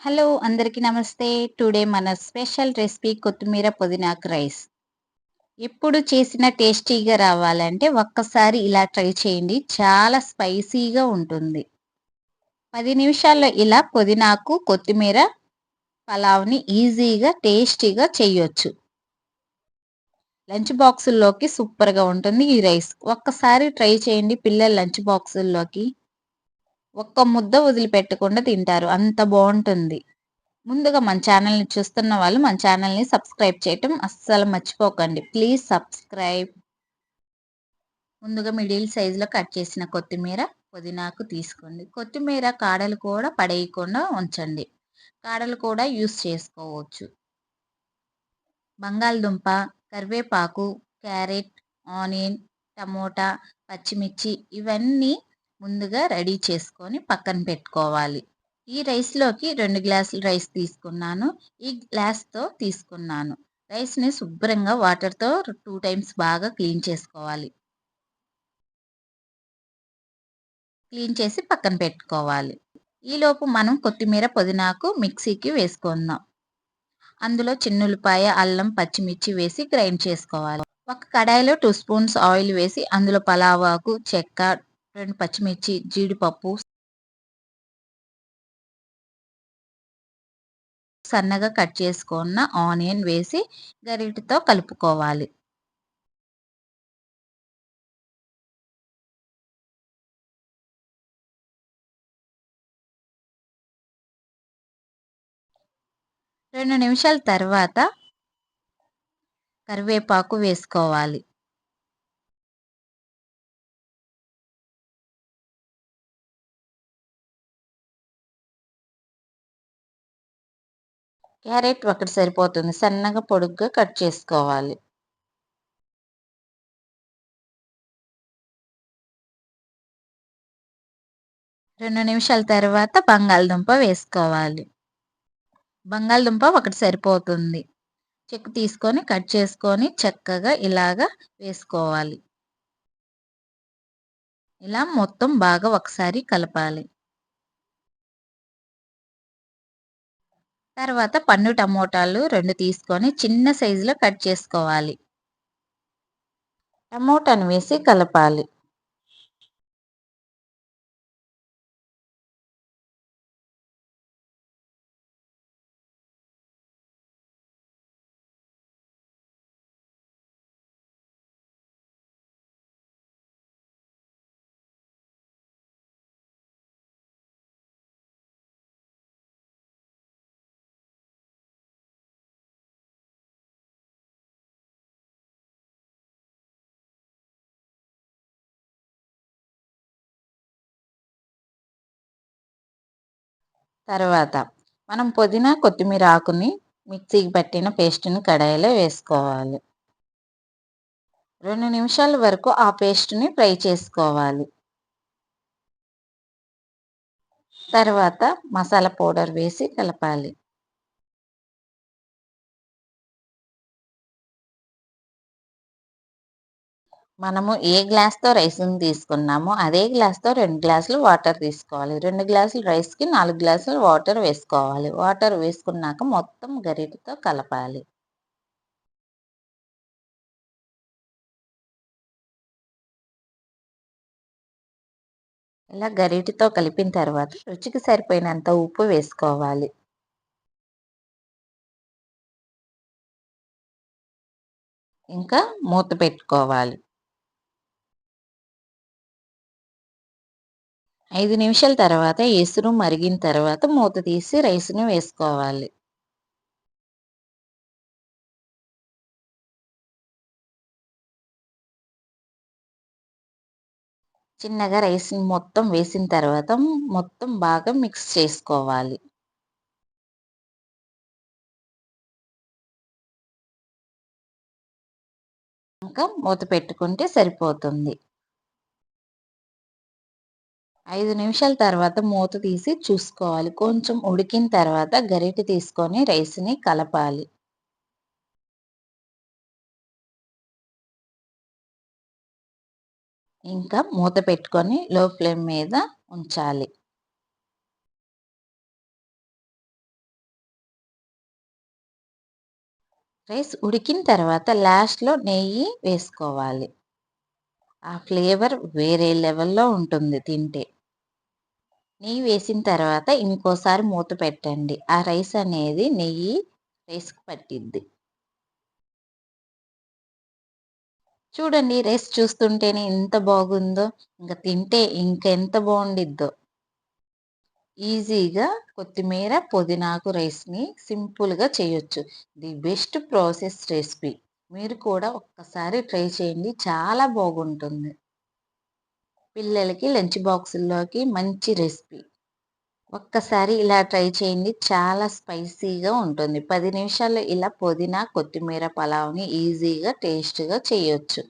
Hello అందరికీ నమస్తే. Today మన స్పెషల్ రెసిపీ కొత్తిమీర పుదీనాకు రైస్. ఎప్పుడు చేసిన టేస్టీగా రావాలంటే ఒక్కసారి ఇలా ట్రై చేయండి. చాలా స్పైసీగా ఉంటుంది. పది నిమిషాల్లో ఇలా పుదీనాకు కొత్తిమీర పలావ్ని ఈజీగా టేస్టీగా చేయొచ్చు. లంచ్ బాక్సుల్లోకి సూపర్గా ఉంటుంది ఈ రైస్. ఒక్కసారి ట్రై చేయండి పిల్లల లంచ్ బాక్సుల్లోకి. ఒక్క ముద్ద వదిలిపెట్టకుండా తింటారు. అంత బాగుంటుంది. ముందుగా మన ఛానల్ని చూస్తున్న వాళ్ళు మన ఛానల్ని సబ్స్క్రైబ్ చేయటం అస్సలు మర్చిపోకండి. Please subscribe. ముందుగా మిడిల్ సైజులో కట్ చేసిన కొత్తిమీర పుదీనాకు తీసుకోండి. కొత్తిమీర కాడలు కూడా పడేయకుండా ఉంచండి. కాడలు కూడా యూస్ చేసుకోవచ్చు. బంగాళదుంప కరివేపాకు క్యారెట్ ఆనియన్ టమోటా పచ్చిమిర్చి ఇవన్నీ ముందుగా రెడీ చేసుకొని పక్కన పెట్టుకోవాలి. ఈ రైస్లోకి రెండు గ్లాసులు రైస్ తీసుకున్నాను. ఈ గ్లాస్తో తీసుకున్నాను. రైస్ని శుభ్రంగా వాటర్తో టూ టైమ్స్ బాగా క్లీన్ చేసుకోవాలి. క్లీన్ చేసి పక్కన పెట్టుకోవాలి. ఈలోపు మనం కొత్తిమీర పుదీనాకు మిక్సీకి వేసుకుందాం. అందులో చిన్నులపాయ అల్లం పచ్చిమిర్చి వేసి గ్రైండ్ చేసుకోవాలి. ఒక కడాయిలో టూ స్పూన్స్ ఆయిల్ వేసి అందులో పలావాకు చెక్క రెండు పచ్చిమిర్చి జీడిపప్పు సన్నగా కట్ చేసుకున్న ఆనియన్ వేసి గరిటతో కలుపుకోవాలి. రెండు నిమిషాల తర్వాత కరివేపాకు వేసుకోవాలి. క్యారెట్ ఒకటి సరిపోతుంది. సన్నగా పొడుగ్గా కట్ చేసుకోవాలి. రెండు నిమిషాల తర్వాత బంగాళదుంప వేసుకోవాలి. బంగాళదుంప ఒకటి సరిపోతుంది. చెక్కు తీసుకొని కట్ చేసుకొని చక్కగా ఇలాగా వేసుకోవాలి. ఇలా మొత్తం బాగా ఒకసారి కలపాలి. తర్వాత పన్ను టమోటాలు రెండు తీసుకొని చిన్న సైజులో కట్ చేసుకోవాలి. టమోటాను వేసి కలపాలి. తర్వాత మనం పుదీనా కొత్తిమీర ఆకుని మిక్సీకి పట్టిన పేస్ట్ని కడాయిలో వేసుకోవాలి. రెండు నిమిషాల వరకు ఆ పేస్ట్ని ఫ్రై చేసుకోవాలి. తర్వాత మసాలా పౌడర్ వేసి కలపాలి. మనము ఏ గ్లాస్తో రైస్ని తీసుకున్నామో అదే గ్లాస్తో రెండు గ్లాసులు వాటర్ తీసుకోవాలి. రెండు గ్లాసులు రైస్కి నాలుగు గ్లాసులు వాటర్ వేసుకోవాలి. వాటర్ వేసుకున్నాక మొత్తం గరిటతో కలపాలి. ఇలా గరిటితో కలిపిన తర్వాత రుచికి సరిపోయినంత ఉప్పు వేసుకోవాలి. ఇంకా మూత పెట్టుకోవాలి. ఐదు నిమిషాల తర్వాత ఎసురు మరిగిన తర్వాత మూత తీసి రైస్ని వేసుకోవాలి. చిన్నగా రైస్ని మొత్తం వేసిన తర్వాత మొత్తం బాగా మిక్స్ చేసుకోవాలి. ఇంకా మూత పెట్టుకుంటే సరిపోతుంది. ఐదు నిమిషాల తర్వాత మూత తీసి చూసుకోవాలి. కొంచెం ఉడికిన తర్వాత గరిటె తీసుకొని రైస్ని కలపాలి. ఇంకా మూత పెట్టుకొని లో ఫ్లేమ్ మీద ఉంచాలి. రైస్ ఉడికిన తర్వాత లాస్ట్లో నెయ్యి వేసుకోవాలి. ఆ ఫ్లేవర్ వేరే లెవెల్లో ఉంటుంది తింటే. నెయ్యి వేసిన తర్వాత ఇంకోసారి మూత పెట్టండి. ఆ రైస్ అనేది నెయ్యి రైస్కి పట్టిద్ది. చూడండి రైస్ చూస్తుంటేనే ఎంత బాగుందో ఇంకా తింటే ఇంకెంత బాగుండిద్దో. ఈజీగా కొత్తిమీర పుదీనాకు రైస్ని సింపుల్గా చేయొచ్చు. The best process recipe. మీరు కూడా ఒక్కసారి ట్రై చేయండి. చాలా బాగుంటుంది. పిల్లలకి లంచ్ బాక్సుల్లోకి మంచి రెసిపీ. ఒక్కసారి ఇలా ట్రై చేయండి. చాలా స్పైసీగా ఉంటుంది. పది నిమిషాల్లో ఇలా పుదీనా కొత్తిమీర పలావ్ని ఈజీగా టేస్ట్గా చేయొచ్చు.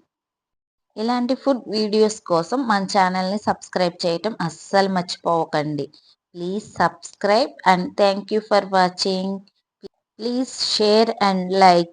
ఇలాంటి ఫుడ్ వీడియోస్ కోసం మన ఛానల్ని సబ్స్క్రైబ్ చేయటం అస్సలు మర్చిపోకండి. Please subscribe and thank you for watching. Please share and like.